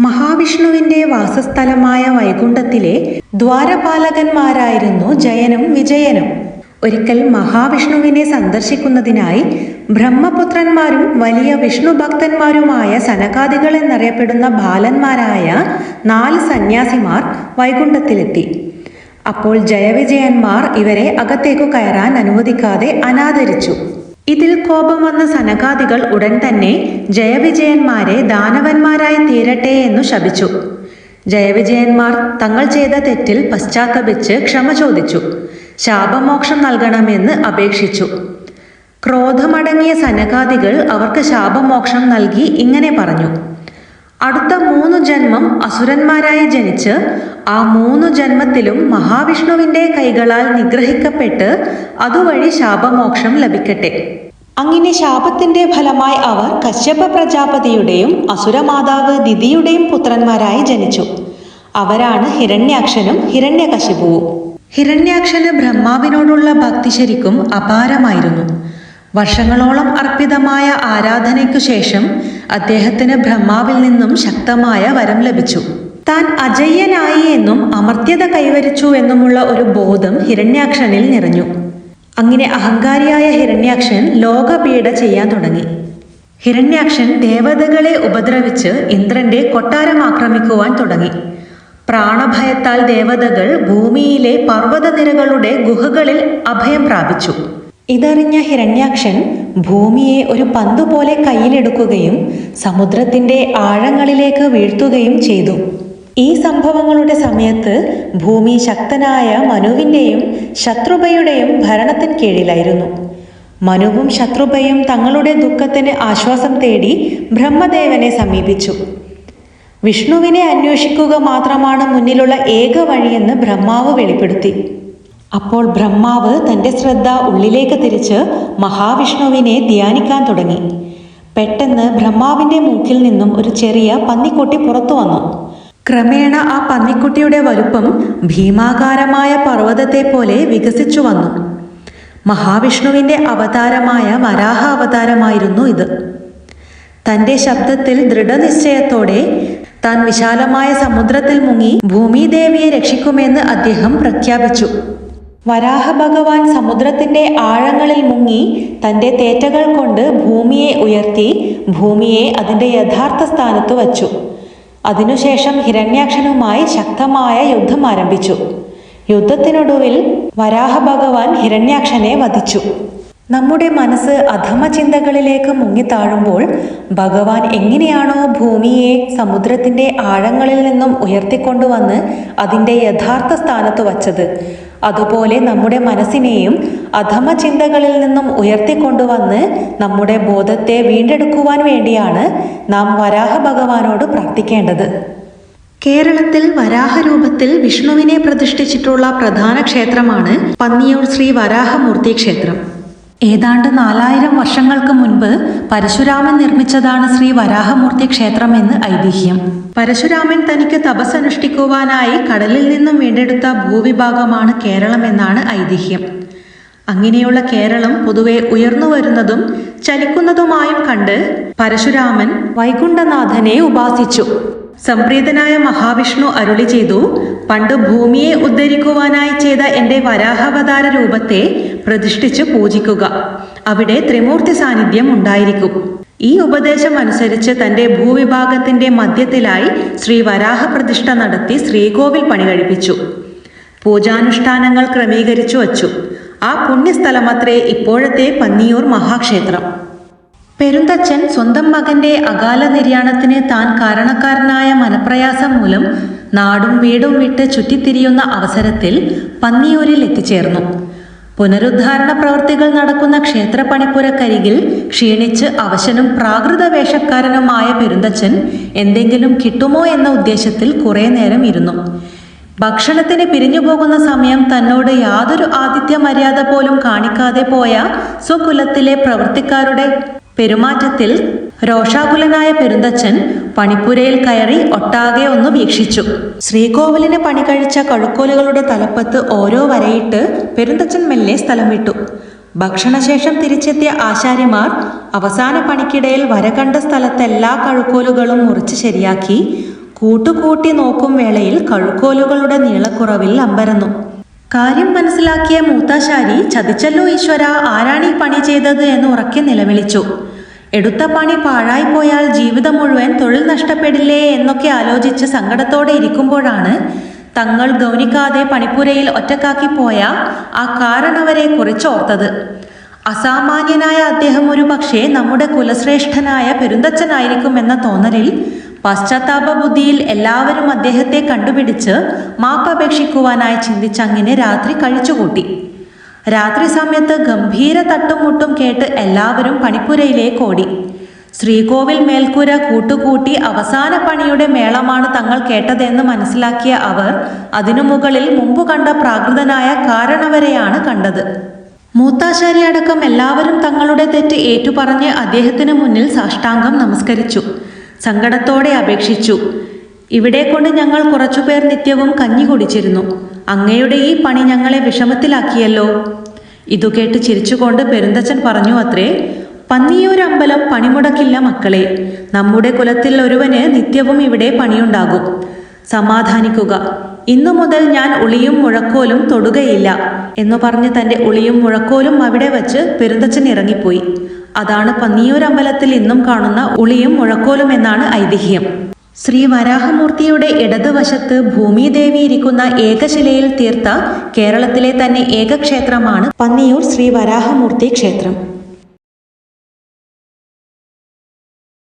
മഹാവിഷ്ണുവിന്റെ വാസസ്ഥലമായ വൈകുണ്ഠത്തിലെ ദ്വാരപാലകന്മാരായിരുന്നു ജയനും വിജയനും. ഒരിക്കൽ മഹാവിഷ്ണുവിനെ സന്ദർശിക്കുന്നതിനായി ബ്രഹ്മപുത്രന്മാരും വലിയ വിഷ്ണു ഭക്തന്മാരുമായ സനകാദികൾ എന്നറിയപ്പെടുന്ന ബാലന്മാരായ നാല് സന്യാസിമാർ വൈകുണ്ഠത്തിലെത്തി. അപ്പോൾ ജയവിജയന്മാർ ഇവരെ അകത്തേക്കു കയറാൻ അനുവദിക്കാതെ അനാദരിച്ചു. ഇതിൽ കോപം വന്ന സനകാദികൾ ഉടൻ തന്നെ ജയവിജയന്മാരെ ദാനവന്മാരായി തീരട്ടെ എന്നു ശപിച്ചു. ജയവിജയന്മാർ തങ്ങൾ ചെയ്ത തെറ്റിൽ പശ്ചാത്തപിച്ച് ക്ഷമ ചോദിച്ചു. ശാപമോക്ഷം നൽകണമെന്ന് അപേക്ഷിച്ചു. ക്രോധമടങ്ങിയ സനകാദികൾ അവർക്ക് ശാപമോക്ഷം നൽകി ഇങ്ങനെ പറഞ്ഞു. അടുത്ത മൂന്ന് ജന്മം അസുരന്മാരായി ജനിച്ച് ആ മൂന്ന് ജന്മത്തിലും മഹാവിഷ്ണുവിന്റെ കൈകളാൽ നിഗ്രഹിക്കപ്പെട്ട് അതുവഴി ശാപമോക്ഷം ലഭിക്കട്ടെ. അങ്ങനെ ശാപത്തിന്റെ ഫലമായി അവർ കശ്യപ പ്രജാപതിയുടെയും അസുരമാതാവ് ദിതിയുടെയും പുത്രന്മാരായി ജനിച്ചു. അവരാണ് ഹിരണ്യാക്ഷനും ഹിരണ്യകശിപുവും. ഹിരണ്യാക്ഷന് ബ്രഹ്മാവിനോടുള്ള ഭക്തി ശരിക്കും അപാരമായിരുന്നു. വർഷങ്ങളോളം അർപ്പിതമായ ആരാധനയ്ക്കു ശേഷം അദ്ദേഹത്തിന് ബ്രഹ്മാവിൽ നിന്നും ശക്തമായ വരം ലഭിച്ചു. താൻ അജയ്യനായി എന്നും അമർത്യത കൈവരിച്ചു എന്നുമുള്ള ഒരു ബോധം ഹിരണ്യാക്ഷനിൽ നിറഞ്ഞു. അങ്ങനെ അഹങ്കാരിയായ ഹിരണ്യാക്ഷൻ ലോകപീഡ ചെയ്യാൻ തുടങ്ങി. ഹിരണ്യാക്ഷൻ ദേവതകളെ ഉപദ്രവിച്ച് ഇന്ദ്രന്റെ കൊട്ടാരം ആക്രമിക്കുവാൻ തുടങ്ങി. പ്രാണഭയത്താൽ ദേവതകൾ ഭൂമിയിലെ പർവതനിരകളുടെ ഗുഹകളിൽ അഭയം പ്രാപിച്ചു. ഇതറിഞ്ഞ ഹിരണ്യാക്ഷൻ ഭൂമിയെ ഒരു പന്തുപോലെ കയ്യിലെടുക്കുകയും സമുദ്രത്തിന്റെ ആഴങ്ങളിലേക്ക് വീഴ്ത്തുകയും ചെയ്തു. ഈ സംഭവങ്ങളുടെ സമയത്ത് ഭൂമി ശക്തനായ മനുവിന്റെയും ശത്രുഭയുടെയും ഭരണത്തിന് കീഴിലായിരുന്നു. മനുവും ശത്രുഭയും തങ്ങളുടെ ദുഃഖത്തിന് ആശ്വാസം തേടി ബ്രഹ്മദേവനെ സമീപിച്ചു. വിഷ്ണുവിനെ അന്വേഷിക്കുക മാത്രമാണ് മുന്നിലുള്ള ഏക വഴിയെന്ന് ബ്രഹ്മാവ് വെളിപ്പെടുത്തി. അപ്പോൾ ബ്രഹ്മാവ് തന്റെ ശ്രദ്ധ ഉള്ളിലേക്ക് തിരിച്ച് മഹാവിഷ്ണുവിനെ ധ്യാനിക്കാൻ തുടങ്ങി. പെട്ടെന്ന് ബ്രഹ്മാവിന്റെ മൂക്കിൽ നിന്നും ഒരു ചെറിയ പന്നിക്കുട്ടി പുറത്തു വന്നു. ക്രമേണ ആ പന്നിക്കുട്ടിയുടെ വലുപ്പം ഭീമാകാരമായ പർവതത്തെ പോലെ വികസിച്ചു വന്നു. മഹാവിഷ്ണുവിന്റെ അവതാരമായ വരാഹ അവതാരമായിരുന്നു ഇത്. തന്റെ ശബ്ദത്തിൽ ദൃഢനിശ്ചയത്തോടെ താൻ വിശാലമായ സമുദ്രത്തിൽ മുങ്ങി ഭൂമിദേവിയെ രക്ഷിക്കുമെന്ന് അദ്ദേഹം പ്രഖ്യാപിച്ചു. വരാഹ ഭഗവാൻ സമുദ്രത്തിന്റെ ആഴങ്ങളിൽ മുങ്ങി തന്റെ തേറ്റകൾ കൊണ്ട് ഭൂമിയെ ഉയർത്തി ഭൂമിയെ അതിന്റെ യഥാർത്ഥ സ്ഥാനത്ത് വച്ചു. അതിനുശേഷം ഹിരണ്യാക്ഷനുമായി ശക്തമായ യുദ്ധം ആരംഭിച്ചു. യുദ്ധത്തിനൊടുവിൽ വരാഹ ഭഗവാൻ ഹിരണ്യാക്ഷനെ വധിച്ചു. നമ്മുടെ മനസ്സ് അധമ ചിന്തകളിലേക്ക് മുങ്ങിത്താഴുമ്പോൾ ഭഗവാൻ എങ്ങനെയാണോ ഭൂമിയെ സമുദ്രത്തിന്റെ ആഴങ്ങളിൽ നിന്നും ഉയർത്തിക്കൊണ്ടുവന്ന് അതിന്റെ യഥാർത്ഥ സ്ഥാനത്ത് വച്ചത്? അതുപോലെ നമ്മുടെ മനസ്സിനെയും അധമ ചിന്തകളിൽ നിന്നും ഉയർത്തിക്കൊണ്ടുവന്ന് നമ്മുടെ ബോധത്തെ വീണ്ടെടുക്കുവാൻ വേണ്ടിയാണ് നാം വരാഹ ഭഗവാനോട് പ്രാർത്ഥിക്കേണ്ടത്. കേരളത്തിൽ വരാഹ രൂപത്തിൽ വിഷ്ണുവിനെ പ്രതിഷ്ഠിച്ചിട്ടുള്ള പ്രധാന ക്ഷേത്രമാണ് പന്നിയൂർ ശ്രീ വരാഹമൂർത്തി ക്ഷേത്രം. ഏതാണ്ട് നാലായിരം വർഷങ്ങൾക്ക് മുൻപ് പരശുരാമൻ നിർമ്മിച്ചതാണ് ശ്രീ വരാഹമൂർത്തി ക്ഷേത്രം എന്ന് ഐതിഹ്യം. പരശുരാമൻ തനിക്ക് തപസ്സനുഷ്ഠിക്കുവാനായി കടലിൽ നിന്നും വീണ്ടെടുത്ത ഭൂവിഭാഗമാണ് കേരളം എന്നാണ് ഐതിഹ്യം. അങ്ങനെയുള്ള കേരളം പൊതുവെ ഉയർന്നു വരുന്നതും ചലിക്കുന്നതുമായും കണ്ട് പരശുരാമൻ വൈകുണ്ഠനാഥനെ ഉപാസിച്ചു. സംപ്രീതനായ മഹാവിഷ്ണു അരുളി ചെയ്തു പണ്ട് ഭൂമിയെ ഉദ്ധരിക്കുവാനായി ചെയ്ത എന്റെ വരാഹാവതാര രൂപത്തെ പ്രതിഷ്ഠിച്ച് പൂജിക്കുക. അവിടെ ത്രിമൂർത്തി സാന്നിധ്യം ഉണ്ടായിരിക്കും. ഈ ഉപദേശം അനുസരിച്ച് തന്റെ ഭൂവിഭാഗത്തിന്റെ മധ്യത്തിലായി ശ്രീ വരാഹ പ്രതിഷ്ഠ നടത്തി ശ്രീകോവിൽ പണി കഴിപ്പിച്ചു. പൂജാനുഷ്ഠാനങ്ങൾ ക്രമീകരിച്ചു വച്ചു. ആ പുണ്യസ്ഥലമത്രേ ഇപ്പോഴത്തെ പന്നിയൂർ മഹാക്ഷേത്രം. പെരുന്തച്ഛൻ സ്വന്തം മകന്റെ അകാല നിര്യാണത്തിന് താൻ കാരണക്കാരനായ മനപ്രയാസം മൂലം നാടും വീടും വിട്ട് ചുറ്റിത്തിരിയുന്ന അവസരത്തിൽ പന്നിയൂരിൽ എത്തിച്ചേർന്നു. പുനരുദ്ധാരണ പ്രവൃത്തികൾ നടക്കുന്ന ക്ഷേത്രപ്പണിപ്പുരക്കരികിൽ ക്ഷീണിച്ച് അവശനും പ്രാകൃത വേഷക്കാരനുമായ പെരുന്തച്ഛൻ എന്തെങ്കിലും കിട്ടുമോ എന്ന ഉദ്ദേശത്തിൽ കുറേ നേരം ഇരുന്നു. ഭക്ഷണത്തിന് പിരിഞ്ഞു പോകുന്ന സമയം തന്നോട് യാതൊരു ആതിഥ്യ മര്യാദ പോലും കാണിക്കാതെ പോയ സ്വകുലത്തിലെ പ്രവൃത്തിക്കാരുടെ പെരുമാറ്റത്തിൽ രോഷാകുലനായ പെരുന്തച്ഛൻ പണിപ്പുരയിൽ കയറി ഒട്ടാകെ ഒന്ന് വീക്ഷിച്ചു. ശ്രീകോവിലിന് പണി കഴിച്ച കഴുക്കോലുകളുടെ തലപ്പത്ത് ഓരോ വരയിട്ട് പെരുന്തച്ഛൻ മെല്ലെ സ്ഥലം വിട്ടു. ഭക്ഷണശേഷം തിരിച്ചെത്തിയ ആശാരിമാർ അവസാന പണിക്കിടയിൽ വര കണ്ട സ്ഥലത്തെ എല്ലാ കഴുക്കോലുകളും മുറിച്ച് ശരിയാക്കി കൂട്ടുകൂട്ടി നോക്കും വേളയിൽ കഴുക്കോലുകളുടെ നീളക്കുറവിൽ അമ്പരന്നു. കാര്യം മനസ്സിലാക്കിയ മൂത്താശാരി ചതിച്ചല്ലോ ഈശ്വര ആരാണീ പണി ചെയ്തത്? എന്ന് ഉറക്കെ നിലവിളിച്ചു. എടുത്ത പണി പാഴായിപ്പോയാൽ ജീവിതം മുഴുവൻ തൊഴിൽ നഷ്ടപ്പെടില്ലേ എന്നൊക്കെ ആലോചിച്ച് സങ്കടത്തോടെ ഇരിക്കുമ്പോഴാണ് തങ്ങൾ ഗൗനിക്കാതെ പണിപ്പുരയിൽ ഒറ്റക്കാക്കി പോയ ആ കാരണവരെ കുറിച്ച് ഓർത്തത്. അസാമാന്യനായ അദ്ദേഹം ഒരു പക്ഷേ നമ്മുടെ കുലശ്രേഷ്ഠനായ പെരുന്തച്ഛനായിരിക്കും എന്ന തോന്നലിൽ പശ്ചാത്താപ ബുദ്ധിയിൽ എല്ലാവരും അദ്ദേഹത്തെ കണ്ടുപിടിച്ച് മാപ്പപേക്ഷിക്കുവാനായി ചിന്തിച്ചങ്ങനെ രാത്രി കഴിച്ചുകൂട്ടി. രാത്രി സമയത്ത് ഗംഭീര തട്ടുമുട്ടും കേട്ട് എല്ലാവരും പണിപ്പുരയിലേക്ക് ഓടി. ശ്രീകോവിൽ മേൽക്കൂര കൂട്ടുകൂട്ടി അവസാന പണിയുടെ മേളമാണ് തങ്ങൾ കേട്ടതെന്ന് മനസ്സിലാക്കിയ അവർ അതിനു മുകളിൽ മുമ്പ് കണ്ട പ്രാകൃതനായ കാരണവരെയാണ് കണ്ടത്. മൂത്താശാരി അടക്കം എല്ലാവരും തങ്ങളുടെ തെറ്റ് ഏറ്റുപറഞ്ഞ് അദ്ദേഹത്തിന് മുന്നിൽ സാഷ്ടാംഗം നമസ്കരിച്ചു. സങ്കടത്തോടെ അപേക്ഷിച്ചു. ഇവിടെ കൊണ്ട് ഞങ്ങൾ കുറച്ചുപേർ നിത്യവും കഞ്ഞി കുടിച്ചിരുന്നു. അങ്ങയുടെ ഈ പണി ഞങ്ങളെ വിഷമത്തിലാക്കിയല്ലോ. ഇതു കേട്ട് ചിരിച്ചുകൊണ്ട് പെരുന്തച്ചൻ പറഞ്ഞു അത്രേ പന്നിയൂരമ്പലം പണിമുടക്കില്ല മക്കളെ. നമ്മുടെ കുലത്തിൽ ഒരുവന് നിത്യവും ഇവിടെ പണിയുണ്ടാകും. സമാധാനിക്കുക. ഇന്നു മുതൽ ഞാൻ ഉളിയും മുഴക്കോലും തൊടുകയില്ല. എന്നു പറഞ്ഞ് തന്റെ ഉളിയും മുഴക്കോലും അവിടെ വച്ച് പെരുന്തച്ചൻ ഇറങ്ങിപ്പോയി. അതാണ് പന്നിയൂരമ്പലത്തിൽ ഇന്നും കാണുന്ന ഉളിയും മുഴക്കോലും എന്നാണ് ഐതിഹ്യം. ശ്രീ വരാഹമൂർത്തിയുടെ ഇടതുവശത്ത് ഭൂമിദേവി ഇരിക്കുന്ന ഏകശിലയിൽ തീർത്ത കേരളത്തിലെ തന്നെ ഏകക്ഷേത്രമാണ് പന്നിയൂർ ശ്രീ വരാഹമൂർത്തി ക്ഷേത്രം.